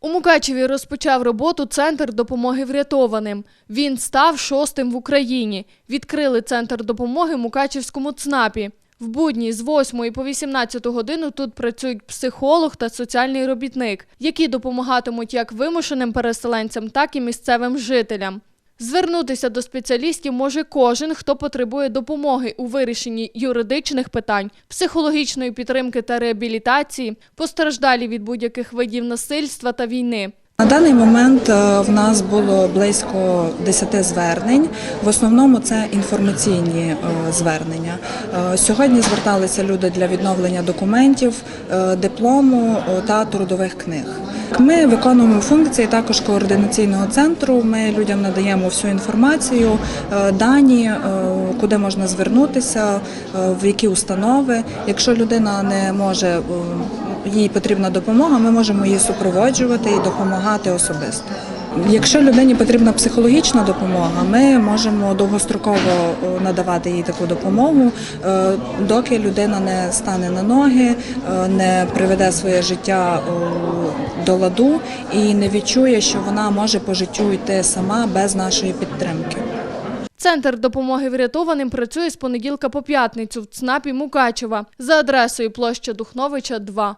У Мукачеві розпочав роботу центр допомоги врятованим. Він став шостим в Україні. Відкрили центр допомоги Мукачевському ЦНАПі. В будні з 8 по 18 годину тут працюють психолог та соціальний робітник, які допомагатимуть як вимушеним переселенцям, так і місцевим жителям. Звернутися до спеціалістів може кожен, хто потребує допомоги у вирішенні юридичних питань, психологічної підтримки та реабілітації, постраждалі від будь-яких видів насильства та війни. На даний момент е, в нас було близько 10 звернень. В основному це інформаційні е, звернення. Е, Сьогодні зверталися люди для відновлення документів, диплому та трудових книг. Ми виконуємо функції також координаційного центру. Ми людям надаємо всю інформацію, е, дані, е, куди можна звернутися, е, в які установи. Якщо людина не може їй потрібна допомога, ми можемо її супроводжувати і допомагати особисто. Якщо людині потрібна психологічна допомога, ми можемо довгостроково е, надавати їй таку допомогу, е, доки людина не стане на ноги, е, не приведе своє життя до ладу і не відчує, що вона може по життю йти сама без нашої підтримки. Центр допомоги врятованим працює з понеділка по п'ятницю в ЦНАПі Мукачева за адресою площа Духновича 2.